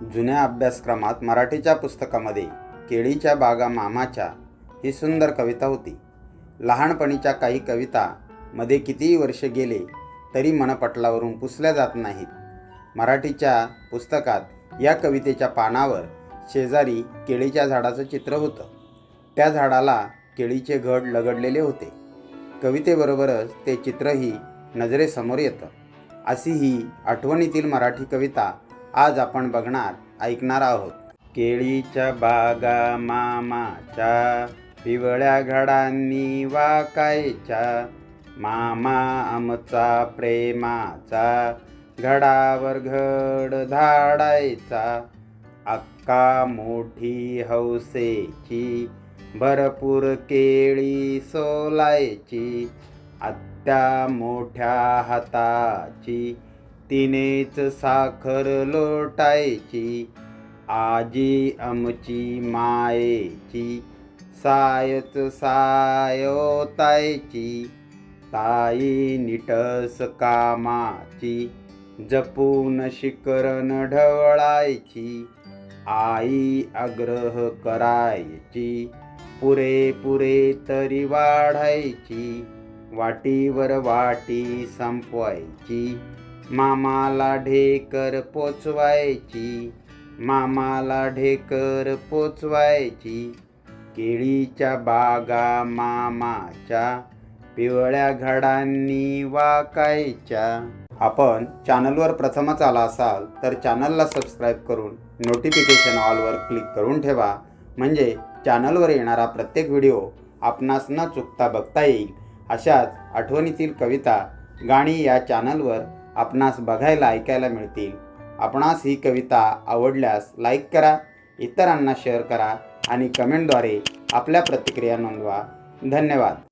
जुन्या अभ्यासक्रमात मराठीच्या पुस्तकामध्ये केळीच्या बागा मामाच्या ही सुंदर कविता होती. लहानपणीच्या काही कविता मध्ये कितीही वर्ष गेले तरी मनपटलावरून पुसल्या जात नाहीत. मराठीच्या पुस्तकात या कवितेच्या पानावर शेजारी केळीच्या झाडाचं चित्र होतं. त्या झाडाला केळीचे घड लगडलेले होते. कवितेबरोबरच ते चित्रही नजरेसमोर येतं. अशी ही आठवणीतील मराठी कविता आज आपण बघणार ऐकणार आहोत. केळीच्या बागा मामाच्या पिवळ्या घडांनी वाकायच्या. मामा आमचा प्रेमाचा घडावर घड धाडायचा. अक्का मोठी हौसेची भरपूर केळी सोलायची. आत्या मोठ्या हाताची तिनेच साखर लोटायची. आजी आमची मायेची. सायच सायोतायची. ताई निटस कामाची. जपून शिकरण ढवळायची. आई आग्रह करायची. पुरे पुरे तरी वाढायची. वाटीवर वाटी संपवायची. मामाला ढेकर पोचवायची. मामाला ढेकर पोचवायची. केळीच्या बागा मामाच्या पिवळ्या घडांनी वाकायच्या. आपण चॅनलवर प्रथमच आला असाल तर चॅनलला सबस्क्राईब करून नोटिफिकेशन ऑलवर क्लिक करून ठेवा. म्हणजे चॅनलवर येणारा प्रत्येक व्हिडिओ आपणास न चुकता बघता येईल. अशाच आठवणीतील कविता गाणी या चॅनलवर आपणास बघायला ऐकायला मिळतील. आपणास ही कविता आवडल्यास लाईक करा इतरांना शेअर करा आणि कमेंटद्वारे आपल्या प्रतिक्रिया नोंदवा. धन्यवाद.